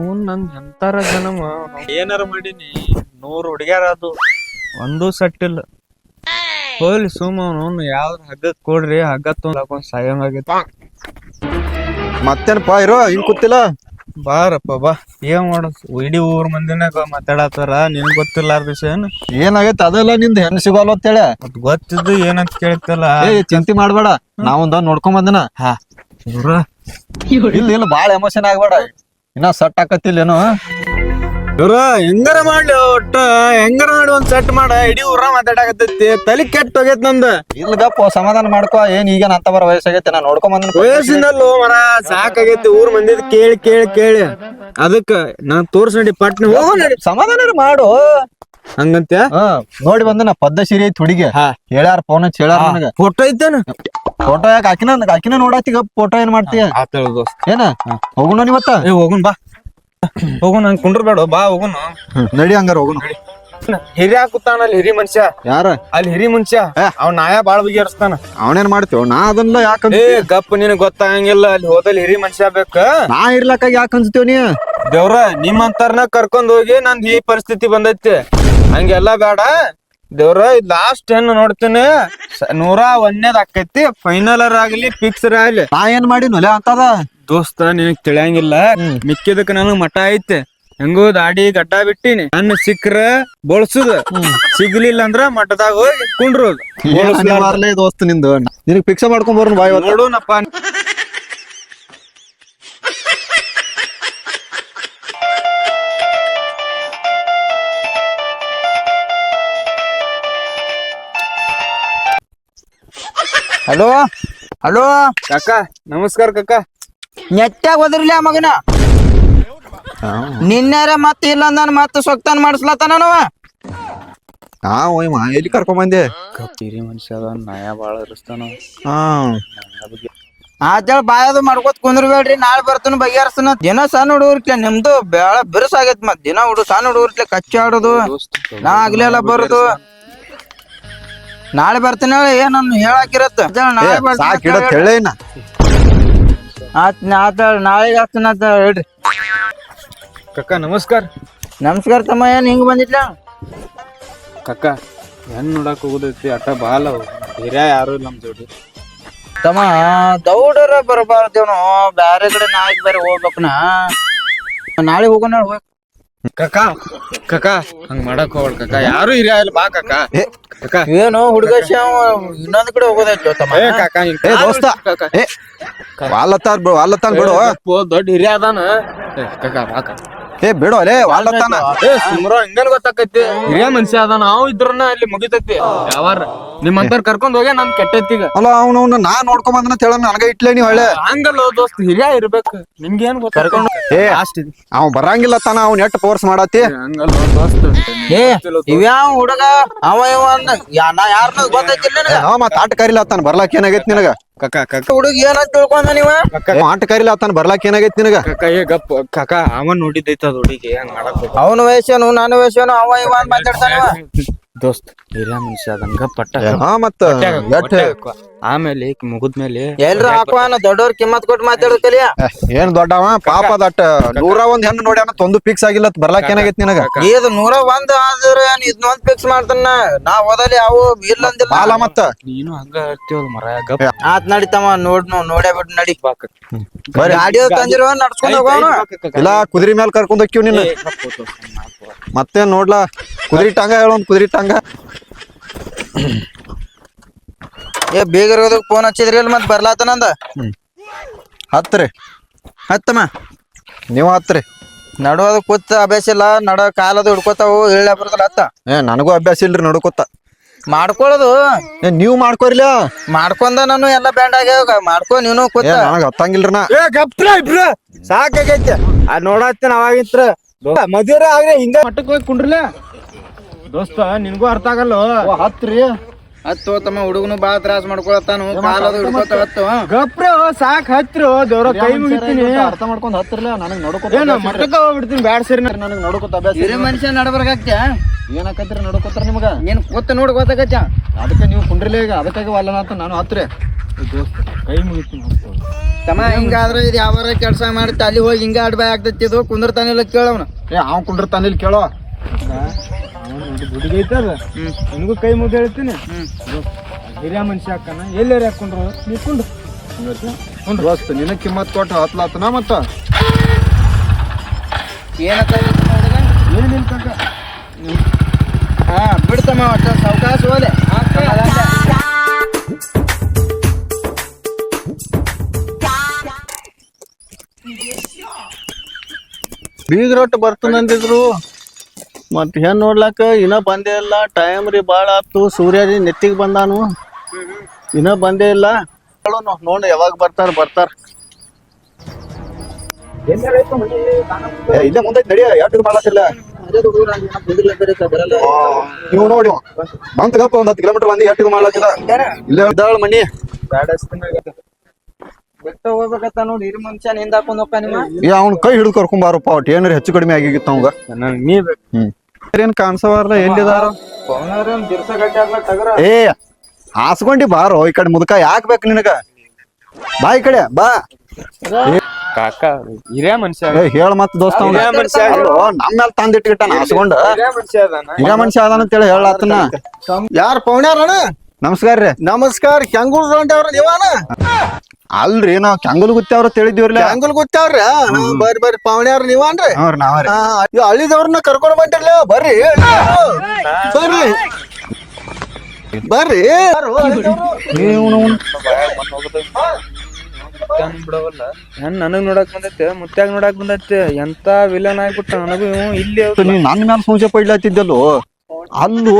ಅವನ್ ನನ್ ಎಂತಾರ ಜನಮ ಏನಾರ ಮಾಡೀನಿ ನೂರ್ ಹುಡುಗ್ಯಾರ ಅದು ಒಂದು ಸಟ್ಟಿಲ್ಲ ಇಲ್ಲ. ಹೋಗ್ಲಿ ಸುಮ್ಮ ಅವನು ಯಾವ್ದ್ರ ಹಗ್ಗ ಕೊಡ್ರಿ ಹಗ್ಗ ತೊಗೊಂಡ್ ಸಾಯಂಗಾಗೈತಿ ಮತ್ತೇನಪ್ಪ ಇರೋ ಹಿಂಗ್ ಕೂತಿಲ್ಲ? ಬಾರಪ್ಪ ಬಾ. ಏನ್ ಮಾಡೋದು ಇಡೀ ಊರ್ ಮಂದಿನಾಗ ಮಾತಾಡತ್ತಾರ ನಿನ್ ಗೊತ್ತಿಲ್ಲಾರ ವಿಷಯ ಏನ್? ಏನಾಗೈತೆ? ಅದೆಲ್ಲ ನಿಂದ ಹೆಣ್ಣು ಸಿಗೋಲ್ಲ ಅಂತೇಳಿ ಹೇಳಿ. ಗೊತ್ತಿದ್ದು ಏನಂತ ಕೇಳ್ತಲ್ಲ. ಏ ಚಿಂತೆ ಮಾಡ್ಬೇಡ. ನಾವೊಂದ ನೋಡ್ಕೊಂಡ್ ಬಂದನ. ಹಾ. ಇಲ್ಲ ಇಲ್ಲ ಬಾಳ ಎಮೋಷನ್ ಆಗ್ಬೇಡ. ಇನ್ನ ಸಟ್ ಹಾಕತ್ತಿಲ್ಲೇನು ಇವ್ರ ಹೆಂಗಾರ ಮಾಡ್ಲಿ ಒಟ್ಟ ಹೆಂಗಾರ ಮಾಡಿ ಒಂದ್ ಸೆಟ್ ಮಾಡ. ಇಡೀ ಊರ ಮಾತಾಡಕತ್ತೈತಿ. ತಲೆ ಕೆಟ್ಟ ಹೋಗೈತ್ ನಂದ. ಇಲ್ಲ ಗಪ್ಪ ಸಮಾಧಾನ ಮಾಡ್ಕೋ. ಏನ್ ಈಗ ಅಂತ ಬರ ವಯಸ್ಸಾಗೈತೆ ನಾ ನೋಡ್ಕೊಂಡ್ ಬಂದಿನ ವಯಸ್ಸಿನಲ್ಲೂ ಮರ ಸಾಕಾಗೈತಿ. ಊರ್ ಮಂದಿದ್ ಕೇಳಿ ಕೇಳಿ ಕೇಳಿ. ಅದಕ್ಕ ನಾನ್ ತೋರ್ಸ್ ನಡಿ ಪಟ್ನ. ಹೋಗೋ ನಡಿ. ಸಮಾಧಾನ ಮಾಡು. ಹಂಗಂತ್ಯ? ಹಾ ನೋಡಿ ನಾ ಪದ್ದ ಸಿರಿ ಐತಿ ಹುಡುಗಿ. ಹೇಳ್ಯಾರ ಫೋನ್ ಹಚ್ಚಿ ಹೇಳ್ಯಾರ ನನಗ. ಫೋಟೋ ಐತೇನ? ಫೋಟೋ ಯಾಕೆ ಹಾಕಿನ ಆಕಿನ ನೋಡಾತಿ ಗಪ್ ಫೋಟೋ ಏನ್ ಮಾಡ್ತೀಯ? ಆತಳ ದೋಸ್ತ. ಏನ? ಹೋಗುಣ ನೀವತ್ತ ಏ ಹೋಗುನ್ ಬಾ. ಹೋಗುನ್ ಹಂಗ್ ಕುಂಡ್ರಬೇಡ ಬಾ ಹೋಗುಣ ನಡಿ ಹಂಗಾರ ಹೋಗುಣ. ಹಿರಿಯ ಕೂತಾನ ಅಲ್ಲಿ ಹಿರಿ ಮನುಷ್ಯ. ಯಾರ? ಅಲ್ಲಿ ಹಿರಿ ಮನುಷ್ಯ. ಏ. ಅವ್ನ ನಾಯ ಬಾಳ ಬಗೆಹರಿಸ್ತಾನ. ಅವನೇನ್ ಮಾಡ್ತೇವ ನಾ ಅದನ್ನ ಯಾಕ ಏ ಗಪ್ ನಿನ್ ಗೊತ್ತಾಗಂಗಿಲ್ಲ. ಅಲ್ಲಿ ಹೋದಲ್ಲಿ ಹಿರಿ ಮನುಷ್ಯ ಬೇಕ. ನಾ ಇರ್ಲಕ್ಕಾಗಿ ಯಾಕ ಅನ್ಸ್ತೇವ್ ನೀ? ದೇವ್ರ ನಿಮ್ಮಂತಾರ್ನ ಕರ್ಕೊಂಡ್ ಹೋಗಿ ನಂದ್ ಈ ಪರಿಸ್ಥಿತಿ ಬಂದೈತಿ. ಹಂಗೆಲ್ಲ ಬೇಡ. ದೇವ್ರ ಲಾಸ್ಟ್ ಏನ್ ನೋಡ್ತೀನಿ? ನೂರ ಒಂದೇದ್ ಆಕೈತಿ ಫೈನಲ್ ಆಗ್ಲಿ ಫಿಕ್ಸರ್ ಆಗ್ಲಿ. ನಾ ಏನ್ ಮಾಡಿನಲ್ಲ ಅಂತದ? ದೋಸ್ತ ನಿನಗ್ ತಿಳಿಯಂಗಿಲ್ಲ. ಮಿಕ್ಕಿದಕ್ ನನಗ್ ಮಠ ಐತೆ. ಹೆಂಗೋ ದಾಡಿ ಗಡ್ಡ ಬಿಟ್ಟಿನಿ. ನನ್ನ ಸಿಕ್ಕ್ರ ಬಳಸುದ. ಸಿಗ್ಲಿಲ್ಲ ಅಂದ್ರ ಮಠದಾಗ ಹೋಗಿ ಕುಂಡ್ರೋದು. ದೋಸ್ತ ನಿಂದು? ನಿನಗ್ ಫಿಕ್ಸ್ ಮಾಡ್ಕೊಂಡ್ ಬರೋಣ ಬಾಯ್ ಇವತ್ತು. ಹಲೋ? ಹಲೋ? ಕಕ್ಕ ನಮಸ್ಕಾರ ಕಕ್ಕ ನೆಟ್ಟಾಗ ಆ ಮಗನ? ನಿನ್ನೆರ ಮತ್ತೆ ಇಲ್ಲ ಮತ್ತೆ ಮತ್ತ ಸೊಕ್ತಾನ ಮಾಡಿಸ್ಲತ್ತಾನ ಹಾ ಓಯ್ ಮಾ ಎಲ್ಲಿ ಕರ್ಕೊಂಡ್ ಬಂದೆ ಹಿರಿ ಮನುಷ್ಯ ಅದ ನಾಯ ಬಾಳ ಇರಿಸ್ತಾನ. ಹಾ. ಆತೇಳ ಬಾಯದು ಮಾಡ್ಕೋತ ಕುಂದ್ರಬೇಡ್ರಿ ನಾಳೆ ಬರ್ತಾನ ಬಗೆಹರಿಸ್ತಾನ ದಿನ ಸಣ್ಣ ಹುಡುಗರ್ಕ್ಲೆ ನಿಮ್ದು ಬೇಳ ಬಿರುಸ ಆಗೈತ್ ಮತ್. ದಿನ ಹುಡುಗ ಸಣ್ಣ ಹುಡುಗರ್ಕ್ಲೆ ಕಚ್ಚಿ ಆಡೋದು. ನಾ ಆಗ್ಲೆಲ್ಲ ಬರುದು. ನಾಳೆ ಬರ್ತಾನೆ ಏನನ್ನು ಹೇಳಾಕಿರತ್ತ? ನಾಳೆ ಸಾಕ್ ಇಡತ್ ಬರ್ತಾನ ಹೇಳೇನ ಆತ್ ಆತೇಳ ನಾಳೆಗೆ ಆಗ್ತಾನ ಅಂತ ಹೇಳ್ರಿ ಕಕ್ಕ ನಮಸ್ಕಾರ. ನಮಸ್ಕಾರ ತಮ್ಮ ಏನ್ ಹಿಂಗ್ ಬಂದಿಟ್ಲ ಕಕ್ಕ ಹೆಣ್ಣು ನೋಡಕ್ ಹೋಗುದೈತಿ ಅಟ್ಟ ಬಾಳ ಹಿರಿಯ ಯಾರು ಇಲ್ಲ ನಮ್ ಜೋಡಿ. ತಮ್ಮ ದೌಡರ ಬರಬಾರ್ದೇವನು ಬ್ಯಾರೆ ಕಡೆ ನಾಳೆ ಬೇರೆ ಹೋಗ್ಬೇಕನ. ನಾಳೆ ಹೋಗೋಣ ಹೋಗ್. ಕಾಕ ಕಕ್ಕ ಹಂಗ್ ಮಾಡಕ್ ಹೋಗ್ಬೇಡ ಕಕ್ಕ ಯಾರು ಹಿರಿಯ ಇಲ್ಲ ಬಾ ಕಕ್ಕ ಕಕ್ಕ ಏನು ಹುಡುಗ ಇನ್ನೊಂದ್ ಕಡೆ ಹೋಗೋದೈತಿ ಏ ಕಾಕ ನಿನ್ ಏ ದೋಸ್ತ ಕಾಕ. ಏ ವಾಲತ್ತಾರ ಬಿಡು ವಾಲತ್ತಾನ್ ಬಿಡು. ದೊಡ್ಡ ಹಿರಿಯ ಅದಾನ. ಏ, ಕಾಕ ಬಾ ಕಾಕ. ಏ ಬಿಡು ಅಲೇ ವಾಲತ್ತಾನ ಏ ಸುಮ್ರ ಹಿಂಗೇನ್ ಗೊತ್ತಾಕೈತಿ. ಹಿರಿಯ ಮನುಷ್ಯ ಅದಾನ ನಾವು ಇದ್ರನ್ನ ಅಲ್ಲಿ ಮುಗಿತೈತಿ. ಯಾವಾರ? ನಿಮ್ಮಂತಾರ ಕರ್ಕೊಂಡ್ ಹೋಗ್ಯ ನನ್ ಕೆಟ್ಟೈತಿ ಈಗ. ಅಲ್ಲ ಅವ್ನ ನಾ ನೋಡ್ಕೊಂಡ್ ಬಂದನ ಹೇಳ ನನಗ ಇಟ್ಲೇ ನೀವ್ ಹಳೆ ಹಂಗಲ್ಲ ದೋಸ್ತ್ ಹಿರಿಯ ಇರ್ಬೇಕು. ನಿಮ್ಗೇನ್ ಗೊತ್ತ? ಏ ಅಷ್ಟ ಅವ್ ಬರಂಗಿಲ್ಲ ತಾನ ಅವ್ನ ಎಷ್ಟ್ ಫೋರ್ಸ್ ಮಾಡತ್ತಿ. ಹಂಗಲ್ಲ ದೋಸ್ತ್. ಏ ಇವ್ಯಾವ ಹುಡುಗ? ಅವ ಇವ ಅಂದ. ಯಾ ನಾ ಯಾರನ್ನ ಗೊತ್ತೈತಿಲ್ಲ ಮತ್ ಆಟ ಕರಿಲತ್ತಾನ ಬರ್ಲಾಕ್ ಏನಾಗೈತಿ ನಿನಗ? ಕಾಕ ಕಾಕ ಹುಡುಗ ಏನಂತ ತಿಳ್ಕೊಂಡ ನೀವ? ಅವ ಆಟ ಕರಿಲತ್ತಾನ ಬರ್ಲಾಕ್ ಏನಾಗೈತಿ ನಿನಗ? ಕಾಕ ಏ ಗಪ್ ಕಾಕ ಅವನ್ ನೋಡಿದ್ದೈತ ಅದ್ ಹುಡುಗಿ ಹಂಗ ಮಾಡಕ್. ಅವನ ವಯಸ್ಸೇನು ನನ್ನ ವಯಸ್ಸೇನು ಅವ ಇವ ಅಂತ ಮಾತಾಡ್ತಾನವ. ದೋಸ್ತ್ ಹಿರಿಯ ಮನುಷ್ಯ ಅದಂಗ ಪಟ್ಟ. ಹಾ ಮತ್ತ ಆಮೇಲೆ ಮುಗಿದ್ಮೇಲೆ ಎಲ್ರ ಹಾಕುವ ದೊಡ್ಡವ್ರ ಕಿಮ್ಮತ್ ಕೊಟ್ಟು ಮಾತಾಡೋದ್ ಕಲಿಯ? ಏನ್ ದೊಡ್ಡವ? ಪಾಪ ದಟ್ಟ ನೂರ ಒಂದ್ ಹೆಣ್ಣು ನೋಡ್ಯಾನ ತೊಂದು ಫಿಕ್ಸ್ ಆಗಿಲ್ಲ ಬರ್ಲಾಕ್ ಏನಾಗೈತಿ ನಿನಗ? ಇದು ನೂರ ಒಂದ್ ಆದ್ರ ಏನ್ ಇದನ್ನೊಂದ್ ಫಿಕ್ಸ್ ಮಾಡ್ತಾನ? ನಾ ಓದಲಿ ಅವು ಇಲ್ಲ ಅಂದಿಲ್ಲ. ಬಾಲ ಮತ್ತ? ನೀನು ಹಂಗ ಹೇಳ್ತೀವಲ್ ಮರ ಗಪ್. ಆತ್ ನಡಿತಮ್ಮ ನೋಡ್ ನೋ ನೋಡೇ ಬಿಟ್ಟು ನಡಿ. ಬಾಕ ಬರ್ರಿ. ಗಾಡಿ ತಂದಿರೋ ನಡ್ಸ್ಕೊಂಡ್ ಹೋಗೋನು? ಇಲ್ಲ ಕುದುರೆ ಮೇಲೆ ಕರ್ಕೊಂಡ್ ಹೋಕ್ಕಿವ್ ನಿನ್ನ. ಮತ್ತೇನ್ ನೋಡ್ಲಾ? ಕುದುರೆ ಟಾಂಗ ಹೇಳೋನ್ ಕುದರಿ ಕುದುರೆ ಟಾಂಗ ಏ ಬೇಗ ಫೋನ್ ಹಚ್ಚಿದ್ರಿ ಅಲ್ಲಿ ಮತ್ ಬರ್ಲಾತನಂದ ಹತ್ರಿ ಹತ್ತಮ್ಮ. ನೀವು ಹತ್ರಿ ನಡುವದ ಕೂತ ಅಭ್ಯಾಸ ಇಲ್ಲ ನಡ ಕಾಲದ ಹಿಡ್ಕೋತಾವು ಹೇಳ ಬರ್ತಲ್ಲ ಹತ್ತ. ಏ ನನಗೂ ಅಭ್ಯಾಸ ಇಲ್ರಿ ನಡ್ಕೋತ ಮಾಡ್ಕೊಳ್ಳೋದು ಏ ನೀವು ಮಾಡ್ಕೋರಿಲ್ಲ? ಮಾಡ್ಕೊಂಡ ನಾನು ಎಲ್ಲ ಬ್ಯಾಂಡ್ ಆಗ್ಯಾವ ಮಾಡ್ಕೊ ನೀನು ಕೂತ. ನನಗ ಹತ್ತಂಗಿಲ್ರಿ ನಾ. ಏ ಗಪ್ರ ಇಬ್ರು. ಸಾಕಾಗೈತೆ. ಆ ನೋಡತ್ತೇನ ಅವಾಗಿತ್ರ ಮದುವೆ ಆಗ್ರೆ ಹಿಂಗ ಮಟ್ಟಕ್ಕೆ ಹೋಗಿ ಕುಂಡ್ರಲ್ಲ ದೋಸ್ತ ನಿನ್ಗೂ ಅರ್ಥ ಆಗಲ್ಲ? ಹತ್ರಿ ಹತ್ತು ತಮ್ಮ ಹುಡುಗನು ಬಾಳ ತ್ರಾಸ ಮಾಡ್ಕೊಳತ್ತಾನು. ಕಾಲದ ಹಿಡ್ಕೊತ ಹತ್ತು. ಗಪ್ರ ಸಾಕ್ ಹತ್ರ ದೇವ್ರ ಕೈ ಮುಗಿತೀನಿ. ಅರ್ಥ ಮಾಡ್ಕೊಂಡ್ ಹತ್ತಿರ್ಲ ನನಗೆ ನಡ್ಕೋತ ಏನ ಮಟ್ಟಕ್ಕ ಹೋಗ್ಬಿಡ್ತೀನಿ ಬ್ಯಾಡ ಸೇರಿ ನನಗೆ ನಡ್ಕೋತ ಅಭ್ಯಾಸ ಹಿರೇ ಮನುಷ್ಯ ನಡ್ಬರ್ಗಾಗ್ತ್ಯಾ ಏನಕ್ಕಂತ್ರಿ ನಡ್ಕೋತಾರ ನಿಮಗ? ನೀನ್ ಕೂತ್ ನೋಡಿ ಗೊತ್ತಾಗತ್ತ ಅದಕ್ಕೆ ನೀವು ಕುಂಡ್ರಿಲ್ಲ ಈಗ ಅದಕ್ಕಾಗಿ ವಲ್ಲ ಅಂತ ನಾನು ಹತ್ತಿರ ದೋಸ್ತ ಕೈ ಮುಗಿತೀನಿ ತಮ್ಮ ಹಿಂಗಾದ್ರೆ ಇದು ಯಾವಾರ ಕೆಲಸ ಮಾಡ್ತಾ ಅಲ್ಲಿ ಹೋಗಿ ಹಿಂಗ ಅಡ್ಬಾಯ್ ಆಗ್ತೈತಿ ಇದು ಕುಂದಿರ್ತಾನಿಲ್ಲ ಕೇಳವನ. ಏ ಅವ್ ಕುಂಡಿರ್ತಾನ ಇಲ್ಲಿ ಕೇಳೋ. ಹುಡುಗಿ ಐತದ ನಿನಗೂ ಕೈ ಮುಗಿ ಹೇಳ್ತೀನಿ. ಹಿರಿಯ ಮನುಷ್ಯ ಹಾಕನ ಎಲ್ಲಾರು ಹಾಕೊಂಡ್ರು ನಿಂತ್ಕೊಂಡು ದೋಸ್ತ ನಿನ್ನ ಕಿಮ್ಮತ್ ಕೊಟ್ಟು ಹತ್ಲಾತನ ಮತ್ತ? ಏನತ್ತ ಏನಿಲ್ಲ ಕಾಕ ಹಾ ಬಿಡ್ತಮ್ಮ ಒಟ್ಟ ಸಾವಕಾಶ ಹೋಲೆ ಬೀಗ್ರೊಟ್ಟು ಬರ್ತನಂದಿದ್ರು ಮತ್ ಹೆಣ್ ನೋಡ್ಲಾಕ ಇನ್ನ ಬಂದೇ ಇಲ್ಲ ಟೈಮ್ ರೀ ಬಾಳ ಆತು. ಸೂರ್ಯ ರೀ ನೆತ್ತಿಗೆ ಬಂದಾನು. ಇನ್ನ ಬಂದೇ ಇಲ್ಲ. ನೋಡ ಯಾವಾಗ ಬರ್ತಾರ ಬರ್ತಾರ. ಅವನ್ ಇಲ್ಲೇ ಮುಂದೆ ನಡಿಯ ಯಾಟಿಗೆ ಮಾಡತ್ತಿಲ್ಲ ನೀವು ನೋಡಿ. ಗಪ್ಪ ಒಂದ್ ಹತ್ತು ಕಿಲೋಮೀಟರ್ ಬಂದು ಮಾಡ್ಲತ್ತಿಲ್ಲ. ಇಲ್ಲೇ ಇದ್ದಾಳ ಮನಿ. ಅವ್ನ ಕೈ ಹಿಡಿದು ಕರ್ಕೊಂಡ್ ಬಾರಪ್ಪ ಏನಾರ ಹೆಚ್ಚು ಕಡಿಮೆ ಆಗಿತ್ತು ಅವಂಗ. ನೀವ್ ನೀ ಬೇಕು. ಹ್ಮ್. ಏನ್ ಕಾಣಿಸವಾರ್ಲ? ಎಲ್ಲಿದಾರ? ಏ ಹಾಸ್ಕೊಂಡಿ ಬಾರೋ ಈ ಕಡೆ ಮುದಕ ಯಾಕ್ ಬೇಕು ನಿನಗ? ಬಾ ಈ ಕಡೆ ಬಾ. ಕಾಕ ಹಿರಿಯ ಮನುಷ್ಯ ಏ ಹೇಳ ಮತ್ ದೋಸ್ತ ಅವ್ನ. ಹಿರಿಯ ಮನುಷ್ಯ ಅಲ್ಲೋ ನಮ್ಮ ಮೇಲೆ ತಂದಿಟ್ಗಿಟ್ಟಾನ ಹಾಸ್ಕೊಂಡ ಹಿರಿಯ ಮನುಷ್ಯ ಅದಾನ. ಅಂತ ಹೇಳಿ ಅದಾನ ಅಂತೇಳಿ ಹೇಳತ್ತನ ಯಾರ ಪೌಣ್ಯಾರಣ ನಮಸ್ಕಾರ ರೀ. ನಮಸ್ಕಾರ ಕೆಂಗೂರ್ ಹೊಂಟವ್ರ ನೀವಾನ ಅಲ್ರಿ ನಾವ್ ಕೆಂಗಲ್ ಗುತ್ತೇವ್ರ ತಿಳಿದಿವ್ರಿ ಕೆಂಗಲ್ ಗೊತ್ತಾವ್ರ ಬರ್ರಿ ಬರ್ರಿ ಪೌಣ್ಯಾರ ಅವ್ರ ಹ್ಞೂ ನಾವ್ರಿ ಅಳಿದವ್ರನ್ನ ಇವ್ ಹಳ್ಳಿದವ್ರನ್ನ ಕರ್ಕೊಂಡ್ ಬಂದಿರ್ಲ ಬರ್ರಿ. ಬರ್ರಿ. ಬರ್ರಿ. ನನ್ ನನಗ್ ನೋಡಕ್ ಬಂದೈತೆ ಮುತ್ಯಾಗ ನೋಡಕ್ ಬಂದೈತೆ ಎಂತ ವಿಲನ್ ಆಗ್ಬಿಟ್ಟ ನನಗೂ ಇಲ್ಲಿ ನೀ ನನ್ನ ಮೇಲೆ ಸೂಚೆ ಪಡ್ಲತ್ತಿದ್ದಲ್ಲೋ ಅಲ್ಲೋ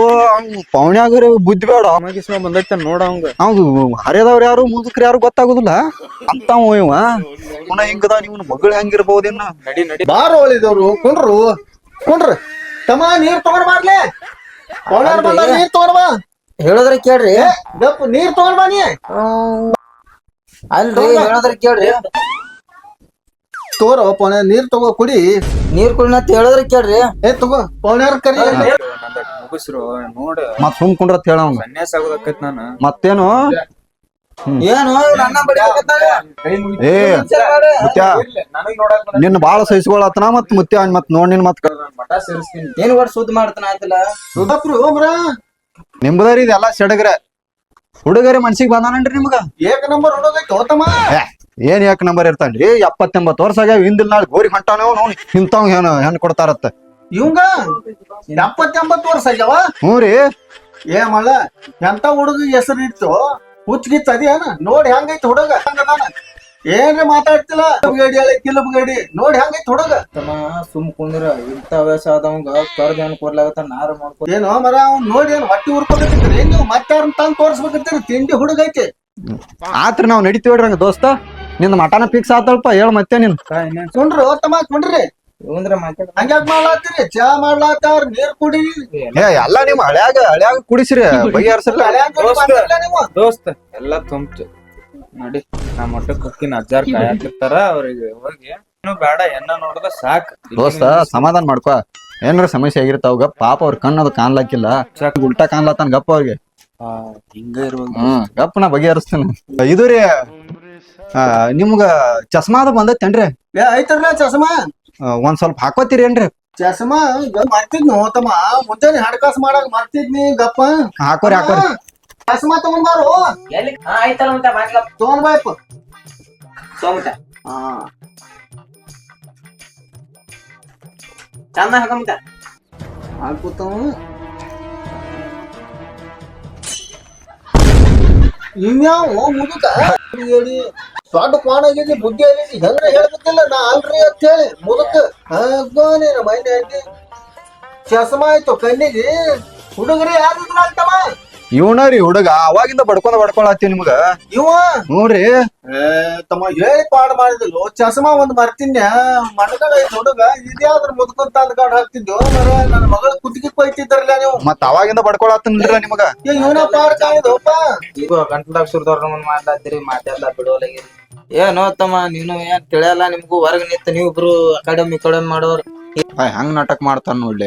ಪೌಣ್ಯಾಗರ ಬುದ್ಧಿ ಬೇಡ. ಆಮೇಲೆ ಬಂದೈತೆ ನೋಡ ಅವಂಗ. ಅವ್ ಹರಿಯದವ್ರ ಯಾರು ಮುದುಕ್ರ ಯಾರು ಗೊತ್ತಾಗುದಿಲ್ಲ. ಅಂತ ಇವ. ಪುನಃ ಹಿಂಗದ ನೀವು ಮಗಳು ಹೆಂಗಿರ್ಬೋದೇನ? ನಡಿ ನಡಿ. ಬಾರ ಒಳಿದವ್ರು ಕುಂಡ್ರು ಕುಂಡ್ರಿ. ತಮ್ಮ ನೀರ್ ತಗೊಂಡ್ ಬಾರ್ಲೆ ಪೌಣ್ಯಾರ ಬಂದ ನೀರ್ ತಗೊಂಡ್ ಬಾ. ಹೇಳಿದ್ರೆ ಕೇಳ್ರಿ. ಗಪ್ಪ ನೀರ್ ತಗೊಂಡ್ ಬಾ ನೀ. ಅಲ್ರಿ ಹೇಳಿದ್ರೆ ಕೇಳ್ರಿ. ತೋರ ಪೌಣ್ಯ ನೀರ್ ತಗೋ ಕುಡಿ. ನೀರ್ ಕುಡಿನ ಹೇಳಿದ್ರೆ ಕೇಳ್ರಿ. ಏ ತಗೋ ಪೌಣ್ಯಾರ ಕರಿ. ಮುಗಿಸ್ರು ನೋಡ. ಮತ್ ಸುಮ್ ಕುಂಡ್ರತ್ ಹೇಳವಂಗ ಸನ್ಯಾಸ ಆಗೋದಕ್ಕೈತ್ ನಾನು. ಮತ್ತೇನು? ಏನು? ಬಡಿಬೇಕತ್ತಾರ ಏ ಮುತ್ಯ ನನಗ್ ನೋಡಕ್ ಬಂದ ನಿನ್ನ ಬಾಳ ಸಹಿಸ್ಕೊಳತನ ಮತ್ ಮುತ್ಯ ಮತ್ ನೋಡ್ ನಿನ್ ಮತ್ ಮಠ ಸೇರಿಸ್ತೀನಿ. ಏನ್ ಒಟ್ಟು ಸುದ್ದಿ ಮಾಡ್ತಾನ ಆಯ್ತಲ್ಲ? ಸುದ್ದಪ್ರು ಹೋಗ್ರ ನಿಂಬದರಿ ಇದೆಲ್ಲ ಸೆಡಗ್ರ ಹುಡುಗರಿ ಮನ್ಸಿಗೆ ಬಂದಾನನ್ರಿ ನಿಮ್ಗ? ಏಕ ನಂಬರ್ ಹುಡುಗೈತಿ ಹೋತಮ್ಮ ಏನ್ ಯಾಕೆ ನಂಬರ್ ಇರ್ತಾನ್ರಿ? ಎಪ್ಪತ್ತೆಂಬತ್ ವರ್ಷ ಆಗ್ಯಾವ ಹಿಂದಿಲ್ ನಾಳೆ ಗೋರಿ ಹೊಂಟಾನವ ನೋಡಿ ಇಂಥವ್ ಹೆಣ್ ಹೆಣ್ ಕೊಡ್ತಾರತ್ತ. ಇವಂಗ ಎಪ್ಪತ್ತೆಂಬತ್ತು ವರ್ಷ ಆಗ್ಯಾವ? ಹ್ಞೂ ರೀ ಏ ಮಳ ಎಂತ ಹುಡುಗ ಹೆಸರು ಇತ್ತು ಹುಚ್ಚಿಗಿಚ್ಚ ಅದೇನ ನೋಡಿ ಹೆಂಗೈತಿ ಹುಡುಗ. ಹಂಗದಾನ ಏನ್ರಿ ಮಾತಾಡ್ತಿಲ್ಲ? ಗಡಿ ಹೇಳಿ ಕಿಲಬ್ ಗಡಿ. ನೋಡಿ ಹೆಂಗೈತಿ ಹುಡುಗ. ತಮ್ಮ ಸುಮ್ ಕುಂದ್ರ. ಇಂತ ವಯಸ್ಸ ಆದವಂಗ ಕರ್ದ ಏನ್ ಕೊಡ್ಲಾಗತ್ತ ನಾರ ಮಾಡ್ಕೊ ಏನೋ ಮರ ಅವ್ನ್ ನೋಡಿ ಏನ್ ಹೊಟ್ಟಿ ಉರ್ಕೊಬೇಕಿತ್ರಿ. ಏನ್ ನೀವು ಮತ್ತೆ ಅವ್ರನ್ನ ತಂದ್ ತೋರ್ಸ್ಬೇಕಿರ್ತೀರಿ ತಿಂಡಿ ಹುಡುಗ ಐತಿ. ಆತ್ರ ನಾವ್ ನಡಿತೀವ್ರಿ ಹಂಗ ದೋಸ್ತ. ನಿನ್ ಮಟನ ಫಿಕ್ಸ್ ಆತಲ್ಪ ಹೇಳ ಮತ್ತೆ ನಿನ್. ಕುಂಡ್ರಿ ತಮ್ಮ ಕುಂಡ್ರಿ. ಇವಂದ್ರ ಮಾತಾಡ ಹಂಗ್ಯಾಕ್ ಮಾಡ್ಲಾತ್ತೀರಿ? ಚಾ ಮಾಡ್ಲಾತಾರ ನೀರ್ ಕುಡಿ. ಏ ಎಲ್ಲ ನಿಮ್ ಹಳ್ಯಾಗ ಹಳ್ಯಾಗ ಕುಡಿಸ್ರಿ ಬಗೆಹರ್ಸಲ್ಲ ಹಳ್ಯಾಗ್ ದೋಸ್ತ. ಬಂದಿರ್ಲ ನೀವು. ದೋಸ್ತ ಎಲ್ಲ ತುಂಬ್ತು. ನೋಡಿ ನಾ ಮಟ್ಟಕ್ ಹೊಕ್ಕಿನ ಅಜ್ಜಾರ್ ಕಾಯತ್ತಿರ್ತಾರ ಅವ್ರಿಗೆ ಹೋಗಿ. ಏನು ಬೇಡ ಎನ್ನ ನೋಡಿದ ಸಾಕ್. ದೋಸ್ತ ಸಮಾಧಾನ ಮಾಡ್ಕೋ. ಏನಾರ ಸಮಸ್ಯೆ ಆಗಿರ್ತಾವ ಗಪ್. ಪಾಪ ಅವ್ರ ಕಣ್ಣದು ಕಾಣ್ಲಾಕಿಲ್ಲ ಉಲ್ಟಾ ಕಾಣ್ಲಾತಾನ ಗಪ್ಪ ಅವ್ರಿಗೆ. ಹಿಂಗ ಇರ್ಬೇಕು. ಹ್ಮ್ ಗಪ್ ನಾ ಬಗೆಹರಿಸ್ತೇನೆ ಇದು ರೀ ಆ, ನಿಮ್ಗ ಚಸ್ಮಾದ ಬಂದೈತೇನ್ರಿ? ಏ ಐತ್ರಲ್ಲ ಚಸ್ಮಾ. ಒಂದ್ ಸ್ವಲ್ಪ ಹಾಕೋತಿರೇನ್ರಿ? ಏನ್ರಿ ಚಸ್ಮಾ ಮರ್ತಿದ್ನು ತಮ್ಮ? ಮುಂಜಾನೆ ಹಣಕಾಸ್ ಮಾಡಾಕ ಮರ್ತಿದ್ನಿ ಗಪ್ಪ. ಹಾಕೋರಿ ಹಾಕೋರಿ. ಚಸ್ಮಾ ತಗೊಂಡ್ಬಾರು ಆಯ್ತಲ್ಲ ಮತ್ತ ಮಾಡ್ಲಾ ತಗೊಂಡ್ ಬಾಯಪ್ಪ ಸೋಮಟ ಹಾ. ಚಂದ ಹಾಕಮಟ ಹಾಕುತ್ತಾವ ಇನ್ಯಾವ ಮುದುಕ? ಹೇಳಿ. ದೊಡ್ಡ ಆಗೈತಿ ಬುದ್ಧಿ ಆಗಿದ್ದಿ ಹೆಂಗ ಹೇಳ್ಬೇಕಿಲ್ಲ ನಾ ಅಲ್ರಿ ಅಂತ ಹೇಳಿ, ಮುದುಕ. ಹಾಗೋನೇನ ಮೈಂಡ್ ಆಗಿ ಚಸಮ ಆಯ್ತು ಕಣ್ಣಿಗೆ. ಹುಡುಗರಿ ಯಾರು ಅಂತವ? ಇವನ ರೀ ಹುಡುಗ ಅವಾಗಿಂದ ಬಡ್ಕೊಂಡ್ ಬಡ್ಕೊಳತ್ತೀವಿ ನಿಮ್ಗ. ಇವ? ನೋಡ್ರಿ. ತಮ್ಮ ಹೇಳಿ ಪಾಡ್ ಮಾಡಿದಿಲ್ಲ ಚಸ್ಮಾ ಒಂದ್ ಮರ್ತಿನ್ಯ? ಮಣಗಳ ಹುಡುಗ. ಇದ್ಯಾದ್ರ ಮುದ್ಕೊಂತ ಕಾಡ್ ಹಾಕ್ತಿದ್ವು ಮರ ನನ್ನ ಮಗಳ ಕುತ್ತಿಗೆ ಕೊಯ್ತಿದ್ರಲ್ಲ ನೀವು? ಮತ್ ಅವಾಗಿಂದ ಬಡ್ಕೊಳತ್ತನ್ರ ನಿಮಗ. ಏ, ಇವನ ಪಾಡ್ ಕಾಯ್ದಪ್ಪ ಈಗ ಗಂಟಲಾಗ ಸುರ್ದವ್ರ ನಮ್ಮನ್ ಮಾತಾಡ್ತೀರಿ ಮಾತಾಡ್ಲಾ ಬಿಡೋಲಾಗಿರಿ ಏನೋ ತಮ್ಮ ನೀನು ಏನ್ ತಿಳಿಯಲ್ಲ ನಿಮ್ಗೂ? ಹೊರಗ್ ನಿಂತ ನೀವಿಬ್ರು ಅಕಾಡೆಮಿ ಕಡಿಮೆ ಮಾಡೋರ್. ಹಂಗ್ ನಾಟಕ ಮಾಡ್ತಾನ ನೋಡ್ಲಿ?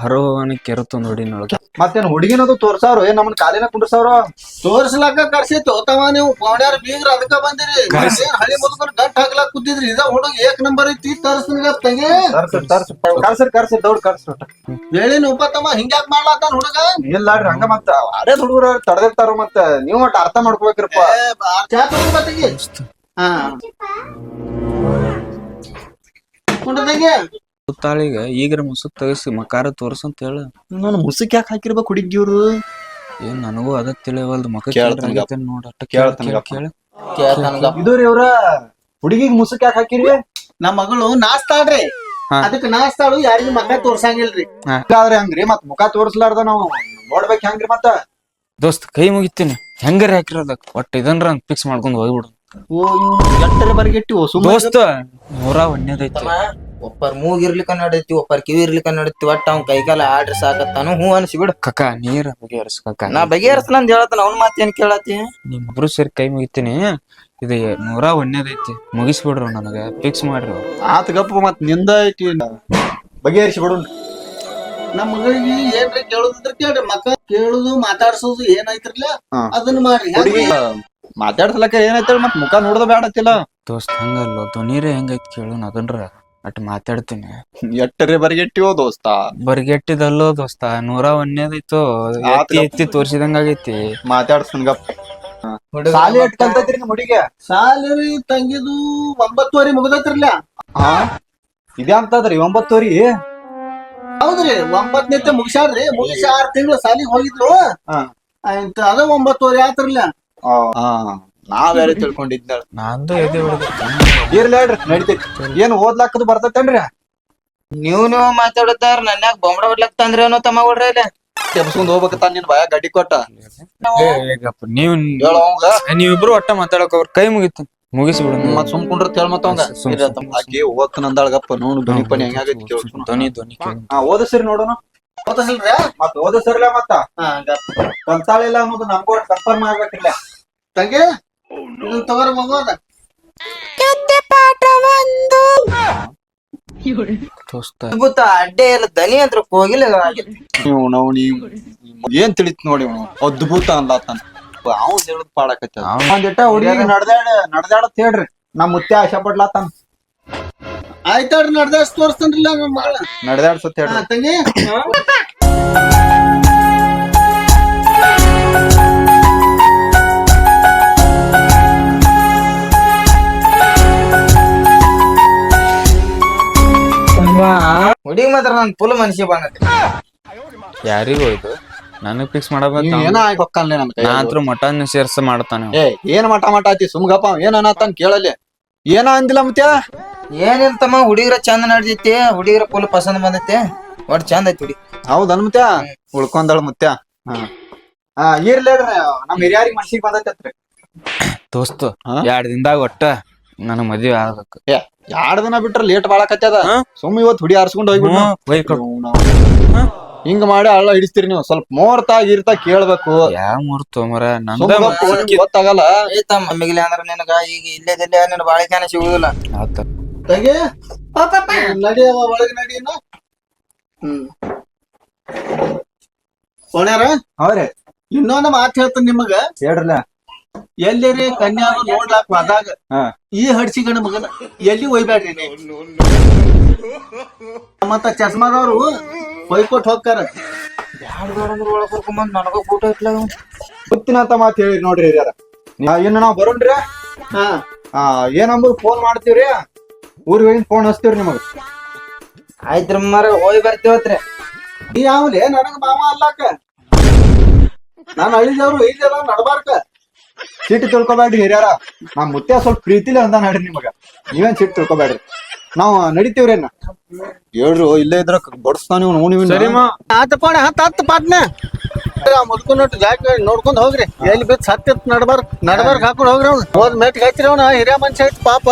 ಹರೋವನ ಕೆರತು ನೋಡಿ ನೋಡಕ್ಕೆ ಮತ್ತೇನ್ ಹುಡುಗಿನದು ತೋರ್ಸಾವ್ರು? ಏನ್ ನಮ್ಮನ್ ಕಾಲಿನ ಕುಂಡ್ರಸವ್ರು? ತೋರ್ಸ್ಲಾಕ ಕರ್ಸಿ ತೋತವ ನೀವು. ಪೌಣ್ಯಾರ ಬೀಗ್ರ ಅದಕ್ಕ ಬಂದಿರಿ. ಏನ್ ಹಳಿ ಮುದ್ಕೊಂಡು ಗಂಟ್ ಹಾಕ್ಲಾಕ್ ಕೂತಿದ್ರಿ? ಇದ ಹುಡುಗ ಏಕ್ ನಂಬರ್ ಐತಿ ತರ್ಸ್ನಿಗ ತಂಗಿ. ಕರ್ಸರ್ ಕರ್ಸರ್ ದೌಡ್ ಕರ್ಸ್ ಹೇಳಿನ ಉಪತಮ ತಮ್ಮ ಹಿಂಗ್ಯಾಕ್ ಮಾಡ್ಲಾತಾನ ಹುಡುಗ? ಇಲ್ಲಾಡ್ರಿ ಹಂಗ ಮತ್ತ. ಅದೇ ಹುಡುಗರು ತಡೆದಿರ್ತಾರ ಮತ್ತ. ನೀವ್ ಒಟ್ಟ ಅರ್ಥ ಮಾಡ್ಕೋಬೇಕ್ರಪ್ಪ. ಹಾ. ಕುಂಡ್ರ ತಂಗಿ ಸುತ್ತಾಳಿಗ ಈಗಿರ ಮುಸುಕ್ ತೆಗಿಸಿ ಮಕಾರ ತೋರ್ಸಂತ ಹೇಳ ನಾನು ಮುಸುಕ್ ಯಾಕೆ ಹಾಕಿರ್ಬೇಕು ಹುಡುಗಿಯವ್ರು? ಏನ್ ನನಗೂ ಅದ ತಿಳಿವಲ್ದು ಮಕ ಕೇಳ್ತಾನೆ ಗಪ್ಪ. ನೋಡ ಅಟ್ಟ ಕೇಳ್ತಾನೆ. ಕೇಳ ಅವ್ರ ಹುಡುಗಿಗ್ ಮುಸುಕ್ ಯಾಕೆ ಹಾಕಿರಿ? ನಮ್ಮ ಮಗಳು ನಾಸ್ತಾಳ್ರಿ. ಹಾ. ಅದಕ್ಕೆ ನಾಸ್ತಾಳು ಯಾರಿಗೂ ಮಗ ತೋರ್ಸಂಗಿಲ್ರಿ. ಆದ್ರೆ ಹಂಗ್ರಿ ಮತ್ ಮುಖ ತೋರ್ಸ್ಲಾರ್ದ ನಾವು ನೋಡ್ಬೇಕ್ ಹೆಂಗ್ರಿ ಮತ್ತ? ದೋಸ್ತ್ ಕೈ ಮುಗಿತೀನಿ. ಹೆಂಗಾರ ಹಾಕಿರೋದಕ್ ಒಟ್ಟ ಇದನ್ರ ಫಿಕ್ಸ್ ಮಾಡ್ಕೊಂಡ್ ಹೋಗ್ಬಿಡು. ಓ ಎಟ್ಟರ ಬರ್ಗೆಟ್ಟಿ ಓ ಸುಮ್ಮ ದೋಸ್ತ ನೂರ ಒಂದೇದೈತಿ ಒಪ್ಪರ್ ಮೂಗ್ ಇರ್ಲಿಕ್ಕ ನಡೈತಿ ಒಬ್ಬರ್ ಕಿವಿ ಇರ್ಲಿಕ್ಕ ನಡೈತಿ ಒಟ್ಟ ಅವ್ನ ಕೈಕಾಲ ಆಡ್ರಿ ಸಾಕತ್ತಾನು ಹೂ ಅನ್ಸಿ ಬಿಡು ಕಕ್ಕ ನೀರ ಬಗೆಹರಿಸ್ ಕಕ್ಕ. ನಾ ಬಗೆಹರಿಸ್ಲ ಅಂತ ಹೇಳತ್ತಾನ ಅವ್ನ ಮಾತೇನ್ ಕೇಳತಿ ನಿಮ್ಮಿಬ್ರು ಸೇರಿ ಕೈ ಮುಗಿತೀನಿ. ಇದು ನೂರ ಒಂದೇದೈತಿ ಮುಗಿಸ್ಬಿಡ್ರು ನನಗೆ ಫಿಕ್ಸ್ ಮಾಡ್ರಿ ಆತ ಗಪ್ಪ ಮತ್ನಿಂದ ಐತಿ ಬಗೆಹರಿಸಿ ಬಿಡು ನಮ್ಮ ಮಗಳಿಗೆ ಏನ್ರಿ ಕೇಳುದಿದ್ರ ಕೇಳ್ರಿ ಮಕ್ಕ ಕೇಳುದು ಮಾತಾಡ್ಸೋದು ಏನೈತ್ರಲ್ಲ. ಅದನ್ನ ಮಾಡ್ರಿ. ಮಾತಾಡ್ಸಲಕ್ಕ ಏನೈತೇಳ ಮತ್ ಮುಖ ನೋಡ್ದ ಬೇಡತ್ತಿಲ್ಲ ದೋಸ್ತ್ ಹಂಗಲ್ಲ ಧ್ವನಿರೇ ಹೆಂಗೈತಿ ಕೇಳು ಅದನ್ರ ಅಟ್ ಮಾತಾಡ್ತೀನಿ. ಎಟ್ಟರೆ ಬರಿಗೆಟ್ಟಿವೋ ದೋಸ್ತ? ಬರ್ಗೆಟ್ಟಿದಲ್ಲೋ ದೋಸ್ತ ನೂರ ಒಂದೇದಿತ್ತು ಎತ್ತಿ. ಎತ್ತಿ ತೋರ್ಸಿದಂಗ ಆಗೈತಿ. ಮಾತಾಡ್ಸನ್ಗಪ್ಪ ಸಾಲಿ ಎಟ್ ಕಲ್ತೈತ್ರಿ ನಿಮ್ ಹುಡುಗಿ? ಸಾಲರಿ ತಂಗಿದು ಒಂಬತ್ತುವರೆ ಮುಗ್ದೈತ್ರಲ್ಲ? ಹಾ? ಇದೇ ಅಂತದ್ರಿ ಒಂಬತ್ತುವರಿ? ಹೌದ್ರಿ ಒಂಬತ್ತನೇತೆ ಮುಗಿಸ್ಯಾರ್ರಿ. ಮುಗಿಸಿ ಆರ್ ತಿಂಗಳು ಸಾಲಿಗೆ ಹೋಗಿದ್ರು ಹಾ. ಆಯ್ತ ಅದ ಒಂಬತ್ತುವರೆ ಆತ್ರಲ್ಲ. ಹಾ. ನಾ ಬೇರೆ ತಿಳ್ಕೊಂಡಿದ್ದ ನಂದು ಎದೆ ಇರ್ಲಿ ಹೇಳ್ರಿ ನಡಿತೈತಿ. ಏನ್ ಓದ್ಲಾಕದು ಬರ್ತೈತೇನ್ರಿ? ನೀವ್ ನೀವ್ ಮಾತಾಡುತ್ತಾರ ನನ್ಯಾಗ ಬೊಂಬಡ ಹೊಡ್ಲಕ್ ತಂದ್ರಿ ಅನ್ನೋ ತಮ್ಮ ಹೊಡ್ರಿ ಇಲ್ಲ. ತೆಬ್ಸ್ಕೊಂಡ್ ಹೋಗ್ಬೇಕತ್ತ ನಿನ್ ಭಯ ಗಡ್ಡಿ ಕೊಟ್ಟ. ನೀವ್ ಹೇಳ ಅವಂಗ. ನೀವಿಬ್ರು ಒಟ್ಟ ಮಾತಾಡಕ್ ಅವ್ರ ಕೈ ಮುಗಿತು. ಮುಗಿಸ್ಬಿಡು ಮತ್ ಸುಮ್ ಕುಂಡ್ರ ತೇಳ್ ಮತ್ತ ಅವಂಗ. ಸುಮ್- ಇರ ತಮ್ಮ ಆಕಿ ಓದ್ತಾನ ಅಂದಾಳಗಪ್ಪ ನೋಡು ಧ್ವನಿ ಪನಿ ಹೆಂಗಾಗೈತಿ ಕೇಳ್ತಾನ ಧ್ವನಿ ಧ್ವನಿ ಕೇಳು. ಹಾ ಓದಸ್ರಿ ನೋಡೋಣ. ಗೊತ್ತಿಲ್ರಿ ಮತ್ ಓದಸಿರ್ಲ ಮತ್ತ? ಹಾ ಗಪ್. ಕಲ್ತಾಳಿಲ್ಲ ಅನ್ನೋದು ನಮ್ಗೂ ಕನ್ಫರ್ಮ್ ಆಗ್ಬೇಕಿಲ್ಲ. ತಂಗಿ? ಇದನ್ ತಗೋರಿ ಮಗೋದ ದೋಸ್ತ. ಅದ್ಭುತ ಅಡ್ಡೆ ಇಲ್ಲ ದನಿ ಅಂತ ಹೋಗಿಲ್ಲ ನೀವು ನಾವು ನೀವು ಏನ್ ತಿಳಿತ್ ನೋಡಿ ಅವ್ನು ಅದ್ಭುತ ಅನ್ಲಾತಾನ ಅವ್ ಹೇಳದ್ ಪಾಡಕತ್ತ ಒಂದಿಟ್ಟ ಹುಡುಗಿ ನಡ್ದಾಡ ನಡ್ದಾಡತ್ ಹೇಳ್ರಿ. ನಮ್ ಮುತ್ತೆ ಆಶಾ ಪಡ್ಲಾತಾನ ಆಯ್ತಾಡ್ರಿ ನಡ್ದಾಡ್ಸ್ ತೋರಿಸ್ತೇನ್ರಿಲ್ಲ ನಮ್ಮ ಮಗಳ ನಡ್ದಾಡ್ಸತ್ ಹೇಳ್ರಿ. ತಂಗಿ. ಹುಡುಗಿ ಮಾತ್ರ ನನ್ ಫುಲ್ ಮನುಷ್ಯ ಬಂದೈತಿ. ಯಾರಿಗೂ ಇದು ನನಗ್ ಫಿಕ್ಸ್ ಮಾಡಬೇಕ ಏನ ಆಗಿ ಹೊಕ್ಕನ್ಲೆ ನನ್ ಕೈ ನಾ ಮಟನ್ ಸೇರ್ಸ ಮಾಡ್ತಾನೆ ಏ ಏನ್ ಮಠ ಮಠ ಆತಿ? ಸುಮ್ಗಪ್ಪ ಏನ್ ಅನ್ನತಾನ ಕೇಳಲಿ ಏನ ಅಂದಿಲ್ಲ ಮತ್ತೆ ಏನಿಲ್ಲ ತಮ್ಮ ಹುಡುಗರ ಚಂದ ನಡ್ದೈತಿ ಹುಡುಗರ ಫುಲ್ ಪಸಂದ್ ಬಂದೈತಿ. ಒಟ್ ಚಂದ ಐತಿ ಹುಡಿ. ಹೌದನ್ ಮತ್ತೆ ಉಳ್ಕೊಂದಳ ಮತ್ತೆ ಹಾ. ಹಾ ಇರ್ಲಿ ಹೇಳ್ರಿ ನಮ್ ಹಿರಿಯರಿಗೆ ಮನ್ಸಿಗೆ ಬಂದೈತಿ ದೋಸ್ತ? ಎರಡ್ ದಿನದಾಗ ಒಟ್ಟ. ನನ್ನ ಮದ್ವೆ ಆಗ್ಬೇಕು. ಏ ಎರಡ್ ದಿನ ಬಿಟ್ರ ಲೇಟ್ ಬಾಳಕತ್ತದ? ಹಾ? ಸುಮ್ ಇವತ್ ಹುಡಿ ಹಾರ್ಸ್ಕೊಂಡ್ ಹೋಗ್ಬಿಟ್ಟು ಹ್ಮ್. ಹಾ? ಹಿಂಗ ಮಾಡಿ ಅಳ್ಳ ಹಿಡಿಸ್ತೀರಿ ನೀವು. ಸ್ವಲ್ಪ ಮುಹೂರ್ತ ಗೀರ್ತ ಕೇಳ್ಬೇಕು. ಯಾವ ಮೂರ್ತ ಮರ? ನಂದ ಸುಮ್ಗಪ್ಪ ನಿಮ್ಗ್ ಗೊತ್ತಾಗಲ್ಲ. ಏ ತಮ್ಮ ಮಿಗಿಲಿ ಅಂದ್ರ ನಿನಗ ಈಗ ಇಲ್ಲೇದಿಲ್ಲ ನಿನ್ನ ಬಾಳಿಕೆನ ಸಿಗುದಿಲ್ಲ. ಆತ. ತಂಗಿ? ನಡಿ ಅವ ಒಳಗೆ ನಡಿ ಇನ್ನು. ಹ್ಮ್. ಕೊಣ್ಯಾರ ಹೌರಿ ಇನ್ನೊಂದ್ ಮಾತು ಹೇಳ್ತೀನಿ ನಿಮಗ. ಹೇಳ್ರಲ್ಲ ಎಲ್ಲಿರಿ ಕನ್ಯಾ ನೋಡ್ಲಾಕ್ ಹೋದಾಗ ಈ ಈ ಗಂಡ ಮಗನ ಎಲ್ಲಿ ಒಯ್ಬೇಡ್ರಿ ಮತ್ತ ಚಸ್ಮಾದವ್ರು ಹೊಯ್ಕೊಟ್ ಹೋಗ್ತಾರ. ನನಗ ಫೋಟೋ ಇಟ್ಲ ಗೊತ್ತಿನಂತ ಮಾತ್ ಹೇಳಿ ನೋಡ್ರಿ ಹಿರಿಯರ. ಇನ್ನು ನಾವ್ ಬರೋಣ್ರಿ? ಹಾ. ಏನಂಬುದು ಫೋನ್ ಮಾಡ್ತೀವ್ರಿ? ಊರಿಗೆ ಹೋಗಿ ಫೋನ್ ಹಚ್ತೀವ್ರಿ ನಿಮಗ. ಆಯ್ತ್ರ ಮರ ಹೋಗಿ ಬರ್ತೀವತ್ರಿ ನೀ ಯಾವ್ಲೆ ನನಗ ಮಾವ ಅಲ್ಲಾಕ. ನಾನು ಅಳಿದವ್ರು ಇಲ್ಲ ನಡ್ಬಾರ್ಕ. ಸಿಟ್ಟು ತಿಳ್ಕೊಬೇಡ್ರಿ ಹಿರಿಯರ. ನಮ್ ಮುತ್ತೆ ಸ್ವಲ್ಪ ಪ್ರೀತಿಲಿ ಅಂದ ನಡ್ರಿ ನಿಮಗ. ನೀವೇನ್ ಸಿಟ್ಟು ತಿಳ್ಕೊಬೇಡ್ರಿ. ನಾವ್ ನಡಿತೀವ್ರಿ ಅನ್ನ ಹೇಳ್ರು ಇಲ್ಲೇ ಇದ್ರ ಬಡಸ್ತಾನ ನೀವು ನೀವು ಸರಿಮಾ ಆತ ಪಾಡ ಹತ್ತ ಹತ್ತು ಪಾಟ್ನ ಮುದ್ಕೊಂಡ್ ಜಾಗ ನೋಡ್ಕೊಂಡ್ ಹೋಗ್ರಿ. ಎಲ್ಲಿ ಬಿತ್ತು ಸತ್ತಿತ್ ನಡ್ಬಾರ್ ನಡ್ಬಾರ್ಕ್ ಹಾಕೊಂಡ್ ಹೋಗ್ರಿ ಅವ್ನು. ಹೋದ್ ಮೆಟ್ಗೆ ಹಚ್ಚಿರಿ ಅವ್ನ ಹಿರಿಯ ಮನುಷ್ಯ ಐತಿ ಪಾಪ.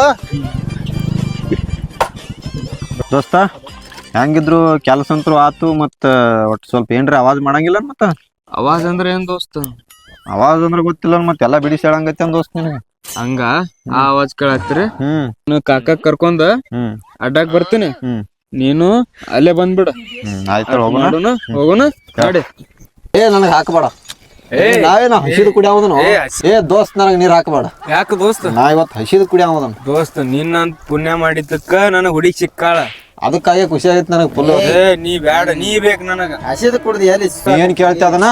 ದೋಸ್ತ ಹೆಂಗಿದ್ರು ಕೆಲಸ ಅಂತೂ ಆತು ಮತ್ತ ಒಟ್ ಸ್ವಲ್ಪ ಏನ್ರಿ ಅವಾಜ್ ಮಾಡಂಗಿಲ್ಲ ಮತ್ತ? ಅವಾಜ್ ಅಂದ್ರೆ ಏನ್ ದೋಸ್ತ? ಅವಾಜ್ ಅಂದ್ರ ಗೊತ್ತಿಲ್ಲ ಮತ್ತೆ ಎಲ್ಲಾ ಬಿಡಿಸಿ ಹೇಳಂಗತ್ತೆ ಅಂತ ದೋಸ್ತ ನಿನಗ. ಹಂಗ ಆ ಆವಾಜ್ ಕೇಳತ್ರಿ. ಹ್ಮ್. ನೀವು ಕಾಕ ಕರ್ಕೊಂಡ ಹ್ಮ್. ಅಡ್ಡಾಕ್ ಬರ್ತೀನಿ. ಹ್ಮ್. ನೀನು ಅಲ್ಲೇ ಬಂದ್ಬಿಡ. ಆಯ್ತು ಹೋಗೋಣ. ಮಾಡೋಣ ಹೋಗೋಣ ಗಾಡಿ ಏ ನನಗೆ ಹಾಕಬೇಡ. ಏ ನಾವೇನ ಹಸಿದ ಕುಡಿ ಅವದನು ಏ, ದೋಸ್ತ್ ನನಗೆ ನೀರ್ ಹಾಕಬೇಡ. ಯಾಕ ದೋಸ್ತ? ನಾ ಇವತ್ತು ಹಸಿದ ಕುಡಿ ಅವದನು ದೋಸ್ತ ನಿನ್ನ ಪುಣ್ಯ ಮಾಡಿದ್ದಕ್ಕ ನನಗ್ ಹುಡುಗಿ ಸಿಕ್ಕಾಳ ಅದಕ್ಕಾಗಿ ಖುಷಿ ಆಗೈತೆ ನನಗೆ ಫುಲ್ ಏ ನೀ ಬ್ಯಾಡ ನೀ ಬೇಕ್ ನನಗ. ಹಸಿದ ಕುಡ್ದು ಎಲ್ಲಿ? ಏನ್ ಕೇಳ್ತಿ ಅದನ್ನ?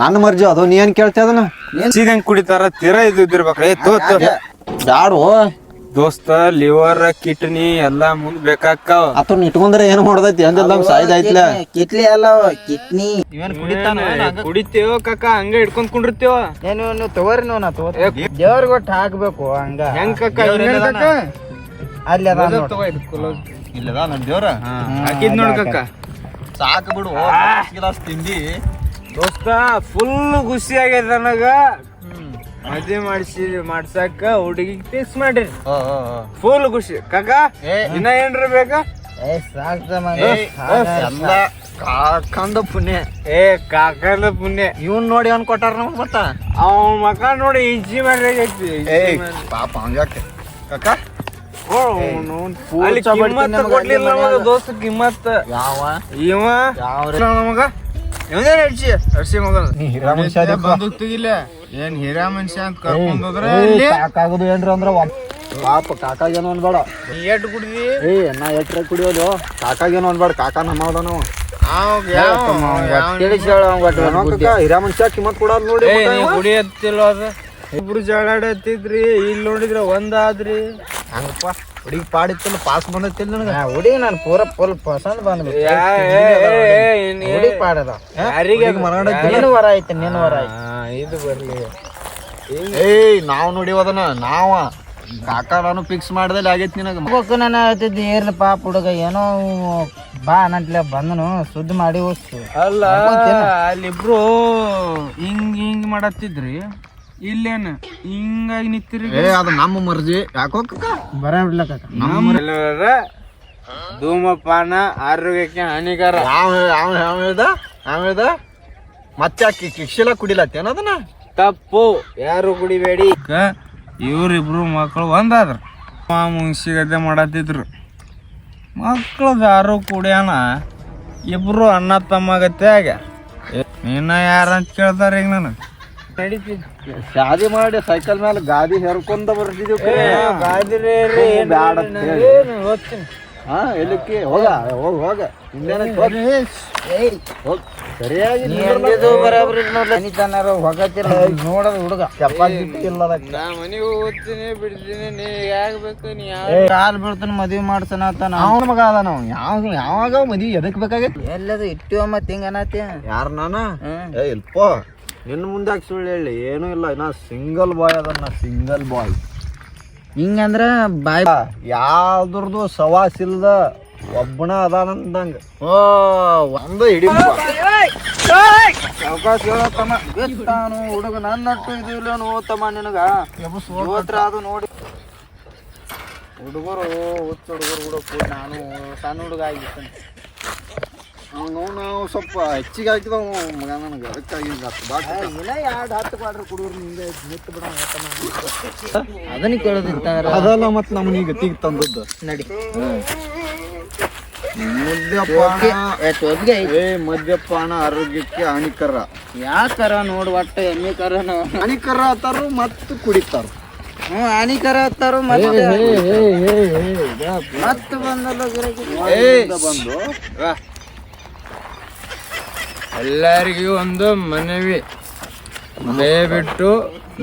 ನನ್ನ ಮರ್ಜಿ ಅದು ನೀ ಏನ್ ಕೇಳ್ತಿ ಅದನ್ನ? ಸೀದಂಗ್ ಕುಡಿತಾರ? ತೀರ ಇದ್ದಿರ್ಬೇಕ್ರಿ. ತೋ ತೋ. ಬ್ಯಾಡು ದೋಸ್ತ ಲಿವರ್ ಕಿಡ್ನಿ ಎಲ್ಲಾ ಮುಂದ್ ಬೇಕಾಕಾವ ಅತನ್ನ ಇಟ್ಕೊಂಡ್ರೆ ಏನ್ ಮಾಡೋದೈತಿ? ಸಾಯ್ದ ಐತ್ಲ? ಕಿಟ್ಲಿ ಅಲ್ಲ ಕಿಟ್ನಿ ಇವನ್ ಕುಡಿತೇವ ಕಾಕ ಹಂಗ ಇಟ್ಕೊಂಡ್ ಕುಂಡಿರ್ತೇವ ಏನು ನೀವು ತಗೋರಿ ನೀವು ನಾ ತಗೋ ದೇವ್ರಿಗೆ ಒಟ್ಟು ಹಾಕ್ಬೇಕು ಹಂಗ. ಹೆಂಗ್ ಕಾಕ ಅಲ್ಲಿ ಅದ ಇಲ್ಲದ ನಮ್ ದೇವ್ರ? ಹಾಕಿದ್ ನೋಡ್ ಕಾಕ. ಸಾಕು ಬಿಡು ತಿಂದಿ ತಿಂಡಿ. ದೋಸ್ತ ಫುಲ್ ಖುಷಿ ಆಗ್ಯದ ನನಗ. ಮದ್ವೆ ಮಾಡಿಸಿ ಮಾಡ್ಸಾಕ ಹುಡುಗಿ ಫಿಕ್ಸ್ ಮಾಡಿರಿ. ಫುಲ್ ಖುಷಿ. ಕಾಕ ಇನ್ನ ಏನ್ರ ಬೇಕಾ ಕಾಕಂದ ಪುಣ್ಯ. ಏ ಕಾಕಂದ ಪುಣ್ಯ. ಇವನ್ ನೋಡಿ ಅವ್ನ್ ಕೊಟ್ಟಾರ ನಮ್ಗೆ ಮತ್ತ ಅವನ್ ಮಕ ನೋಡಿ ಇಜ್ಜಿ ಮಾಡಿ ಏ ಪಾಪ ಹಂಗಾಕೆ ಕಾಕ? ಕಿಮ್ಮತ್ ಕೊಡ್ಲಿಲ್ಲ ನಮಗ ದೋಸ್ತ ಕಿಮ್ಮತ್. ಯಾವ? ಇವ? ನಮಗ? ಇವನೇ ಹಿರಾ ಮನುಷ್ಯ ಏನ್ ಹಿರಾ ಮನುಷ್ಯ ಅಂತ ಕರ್ಕೊಂಡ್ ಹೋದ್ರ ಇಲ್ಲಿ ಕಾಕಾಗುದು ಏನ್ರ ಅಂದ್ರ ಒಬ್- ಪಾಪ ಕಾಕಾಗೇನು ಅನ್ಬೇಡ. ನೀ ಎಟ್ ಕುಡ್ದಿ? ಏ ನಾ ಎಟ್ರ ಕುಡಿಯೋದು? ಕಾಕಾಗೇನು ಅನ್ಬೇಡ ಕಾಕ ನಮ್ಮ ನಾವು ಅವ್ ಯಾವ ತಿಳಿಸಿ ಹೇಳು ಅವ್ನ್ ಒಟ್ಟು ಏನೋ ಕಾಕ ಹಿರಾ ಮನುಷ್ಯ ಕಿಮ್ಮತ್ ಕೊಡೋದ್ ನೋಡಿ ಏ ನೀ ಕುಡಿ ಹತ್ತಿಲ್ಲ ಅದ? ಇಬ್ರು ಜಾಡಾಡತ್ತಿದ್ರಿ ಇಲ್ಲಿ ನೋಡಿದ್ರ ಒಂದಾದ್ರಿ ಹಂಗಪ್ಪ. ಹುಡುಗಿ ಪಾಡಿತ್ತಲ್ಲ ಪಾಸ್ ಬಂದತ್ತಿಲ್ಲ ನನಗ? ಹುಡುಗಿ ನಾನು ಪೂರ ಫುಲ್ ಪಸಂದ್ ಬಂದ್ಬಿಟ್ಟು. ಹುಡುಗಿ. ಪಾಡದ. ಯಾರಿಗೆ? ನೀನು ವರ ಐತೆ ನೀನು ವರ ಇದು ಬರ್ಲಿ. ಏಯ್. ನಾವ್ ನೋಡಿವದನ ನಾವ. ಕಾಕ ನಾನು ಫಿಕ್ಸ್ ಮಾಡ್ದಲ್ಲಿ ಆಗೈತಿ ನಿನಗ. ಹೋಗಕ್ಕೆ ನಾನು ಹೇಳ್ತಿದ್ದೆ ಏರ್ಲಿ ಪಾಪ ಹುಡುಗ ಏನೋ ಬಾ ಅನ್ನಂತಲೇ ಬಂದನು ಸುದ್ದಿ ಮಾಡಿ ಹೋಗ್ತು ಅಲ್ಲ ಅಲ್ಲಿಬ್ರು ಹಿಂಗ್ ಹಿಂಗ್ ಮಾಡತ್ತಿದ್ರಿ. ಇಲ್ಲೇನ? ಹಿಂಗಾಗಿ ನಿಂತಿರಿ ಏ ಅದು ನಮ್ಮ ಮರ್ಜಿ. ಯಾಕೋ ಕಾಕ? ಬರಬಿಡ್ಲ ಕಾಕ. ಎಲ್ಲರ ಧೂಮಪಾನ ಆರೋಗ್ಯಕ್ಕೆ ಹಾನಿಕರ. ಯಾವ ಯಾವ ಯಾವ ಹೇಳ್ದ? ಯಾವ ಹೇಳ್ದ? ಮತ್ತೆ ಅಕ್ಕಿ ಕಿಕ್ಷಿಲ ಕುಡಿಲತ್ತೇನ ಅದನ್ನ? ತಪ್ಪು. ಯಾರು ಕುಡಿಬೇಡಿ. ಇವ್ರಿಬ್ರು ಮಕ್ಕಳು ಒಂದಾದ್ರ. ಮುನ್ಸಿಗತೆ ಮಾಡತ್ತಿದ್ರು. ಮಕ್ಕಳು ಯಾರು ಕುಡಿಯೋಣ ಇಬ್ರು ಅಣ್ಣ ತಮ್ಮಗತ್ತೆ ಆಗ ನೀನ ಯಾರಂತ ಕೇಳ್ತಾರೆ ಈಗ ನಾನು ಶಾದಿ ಮಾಡಿ ಸೈಕಲ್ ಮೇಲೆ ಗಾದಿ ಹೆರ್ಕೊಂಡ. ಹೋಗ್ತೀನಿ. ಹಾ ಎಲ್ಲಿಕ್ಕೆ? ಹೋಗ ಹೋಗ ಹೋಗ. ಸರಿಯಾಗಿ ಬರಾಬರಿ ಹೊಗತಿರ ನೋಡೋದು ಹುಡುಗ. ಚಪಾತಿ ಇಲ್ಲ ಅದಕ್ಕೆ. ನಾ ಮನೆಗೆ ಹೋಗ್ತೀನಿ ಬಿಡ್ತೀನಿ. ನೀ ಯಾಕೆ ಬೇಕು ನೀ ಯಾವ ಕಾಲ್ ಬೀಳ್ತಾನ ಮದ್ವಿ ಮಾಡ್ತಾನ ಅಂತ ಅವ್ನ ಮಗ ಅದ ನಾವು ಯಾವ ಯಾವಾಗ ಮದ್ವಿ ಎದಕ್ ಬೇಕಾಗೈತಿ? ಎಲ್ಲದು ಇಟ್ಟಿವ ಮತ್ ಹಿಂಗ ಅನ್ನತಿ ಯಾರ ನಾನು. ಇಲ್ಪ. ನಿನ್ನ ಮುಂದೆ ಸುಳ್ಳು ಹೇಳಿ ಏನೂ ಇಲ್ಲ. ನಾ ಸಿಂಗಲ್ ಬಾಯ್ ಅದನ್ನ ಸಿಂಗಲ್ ಬಾಯ್ ಹಿಂಗಂದ್ರ ಬಾಯ್ ಯಾವ್ದ್ರದ್ದು ಸವಾಸ ಇಲ್ದ ಒಬ್ಬನ ಅದಾನಂದಂಗ ಓ ಒಂದು ಹಿಡಿ ಅವಕಾಶ ಹೇಳತ್ತಮ್ಮ. ಗೊತ್ತಾನು ಹುಡುಗ ನನ್ನಟ್ಟು ಇದು ಇಲ್ಲ ತಮ್ಮ ನಿನಗ. ಇವತ್ರ ಅದು ನೋಡಿ. ಹುಡುಗರು ಹುಚ್ಚ ಹುಡುಗರು ಕೂಡ ಕೂಡ ನಾನು ಸಣ್ಣ ಹುಡುಗ ಆಗಿರ್ತೇನೆ. ನಾವು ಸ್ವಲ್ಪ ಹೆಚ್ಚಿಗೆ ಹಾಕಿದವ ಮಗ ನನಗೆ ಅದಕ್ಕಾಗಿ ಹತ್ತು ಬಾಟ ಇನ್ನ ಎರಡು ಹತ್ತು ಬಿಡ ಅದನ್ನ ಕೇಳೋದಿತ್ತಂದ್ರ ಅದಲ್ಲ ಮತ್ ನಮ್ಮನ್ನ ಈಗ ಗತಿಗೆ ತಂದದ್ದು ನಡಿ ಮದ್ಯಪಾನ ಆರೋಗ್ಯಕ್ಕೆ ಹಾನಿಕರ ಯಾಕರ ನೋಡು ಒಟ್ಟ ಎಮ್ಮೆ ಕರ ಹಾನಿಕರ ಆತಾರು ಮತ್ತು ಕುಡಿತಾರ ಹ್ಞೂ ಹಾನಿಕರ ಆತಾರು ಮತ್ತೆ ಮತ್ತೆ ಬಂದಲ್ಲ. ಬಂದು ಎಲ್ಲರಿಗೂ ಒಂದು ಮನವಿ. ದಯವಿಟ್ಟು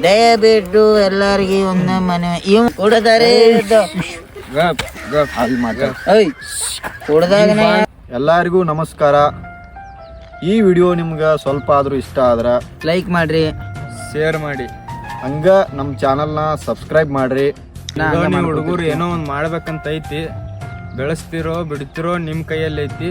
ದಯವಿಟ್ಟು ಎಲ್ಲರಿಗೂ ಒಂದು ಮನವಿ. ಇವ್ ಕುಡದಾರೆ ಗಪ್ ಗಪ್ ಅಲ್ಲಿ ಮಾತಾಡ ಐ ಕುಡ್ದಾಗ ಎಲ್ಲರಿಗೂ ನಮಸ್ಕಾರ. ಈ ವಿಡಿಯೋ ನಿಮ್ಗೆ ಸ್ವಲ್ಪ ಆದರೂ ಇಷ್ಟ ಆದ್ರೆ ಲೈಕ್ ಮಾಡ್ರಿ. ಶೇರ್ ಮಾಡಿ. ಹಂಗ ನಮ್ಮ ಚಾನಲ್ನ ಸಬ್ಸ್ಕ್ರೈಬ್ ಮಾಡ್ರಿ. ಹುಡುಗರು ಏನೋ ಒಂದು ಮಾಡ್ಬೇಕಂತ ಐತಿ ಬೆಳೆಸ್ತಿರೋ ಬಿಡ್ತಿರೋ ನಿಮ್ಮ ಕೈಯಲ್ಲಿ ಐತಿ